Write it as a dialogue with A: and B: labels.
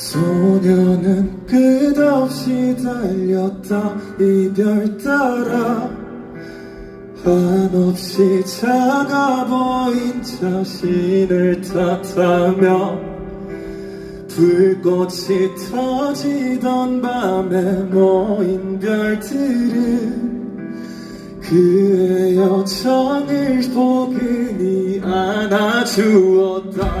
A: 소녀는 끝없이 달렸다. 이별 따라 한없이 작아 보인 자신을 탓하며 불꽃이 터지던 밤에 모인 별들은 그의 여정을 포근히 안아주었다